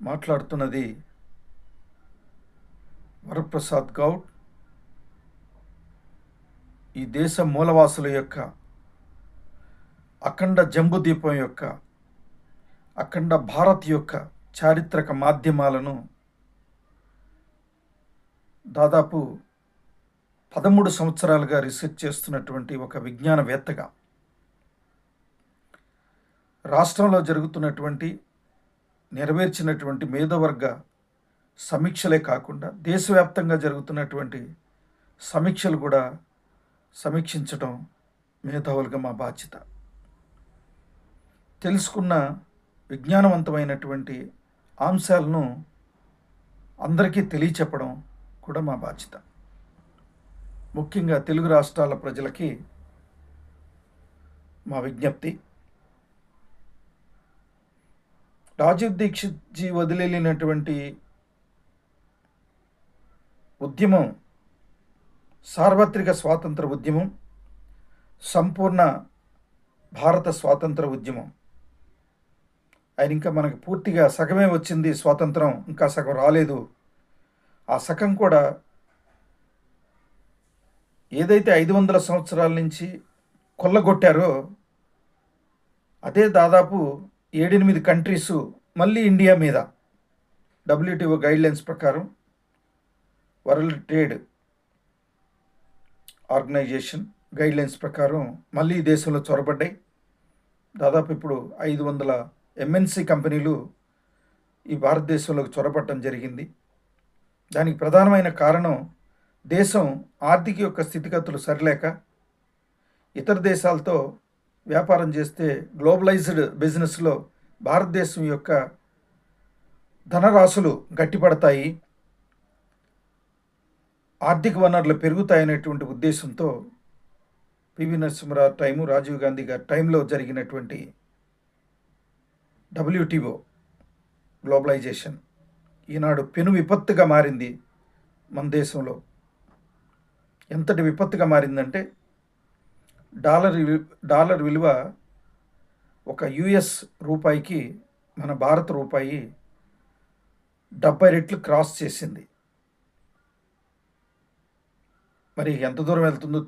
మాట్లాడుతున్నది వరప్రసాద్ గౌడ్. ఈ దేశ మూలవాసుల యొక్క అఖండ జంబుదీపం యొక్క అఖండ భారత్ యొక్క చారిత్రక మాధ్యమాలను దాదాపు పదమూడు సంవత్సరాలుగా రీసెర్చ్ చేస్తున్నటువంటి ఒక విజ్ఞానవేత్తగా రాష్ట్రంలో జరుగుతున్నటువంటి నెరవేర్చినటువంటి మేధవర్గ సమీక్షలే కాకుండా దేశవ్యాప్తంగా జరుగుతున్నటువంటి సమీక్షలు కూడా సమీక్షించడం మేధావులుగా మా బాధ్యత. తెలుసుకున్న విజ్ఞానవంతమైనటువంటి అంశాలను అందరికీ తెలియచెప్పడం కూడా మా బాధ్యత. ముఖ్యంగా తెలుగు రాష్ట్రాల ప్రజలకి మా విజ్ఞప్తి. రాజీవ్ దీక్షిత్ జీ వదిలేలినటువంటి ఉద్యమం సార్వత్రిక స్వాతంత్ర ఉద్యమం సంపూర్ణ భారత స్వాతంత్ర ఉద్యమం. ఆయన ఇంకా మనకు పూర్తిగా సగమే వచ్చింది స్వాతంత్రం ఇంకా సగం రాలేదు. ఆ సగం కూడా ఏదైతే ఐదు వందల సంవత్సరాల నుంచి కొల్లగొట్టారో అదే దాదాపు ఏడెనిమిది కంట్రీసు మళ్ళీ ఇండియా మీద. డబ్ల్యూటీఓ గైడ్లైన్స్ ప్రకారం వరల్డ్ ట్రేడ్ ఆర్గనైజేషన్ గైడ్లైన్స్ ప్రకారం మళ్ళీ ఈ దేశంలో చొరబడ్డాయి. దాదాపు ఇప్పుడు ఐదు వందల ఎంఎన్సి కంపెనీలు ఈ భారతదేశంలోకి చొరబడటం జరిగింది. దానికి ప్రధానమైన కారణం దేశం ఆర్థిక యొక్క స్థితిగతులు సరిలేక ఇతర దేశాలతో వ్యాపారం చేస్తే గ్లోబలైజ్డ్ బిజినెస్లో భారతదేశం యొక్క ధనరాశులు గట్టిపడతాయి. ఆర్థిక వనరులు పెరుగుతాయనేటువంటి ఉద్దేశంతో పివి నరసింహరావు టైము రాజీవ్ గాంధీ గారి టైంలో జరిగినటువంటి డబ్ల్యూటీఓ గ్లోబలైజేషన్ ఈనాడు పెను విపత్తుగా మారింది మన దేశంలో. ఎంతటి విపత్తుగా మారిందంటే డాలర్ డాలర్ విలువ ఒక యుఎస్ రూపాయికి మన భారత రూపాయి డెబ్బై రెట్లు క్రాస్ చేసింది. మరి ఎంత దూరం వెళ్తుందో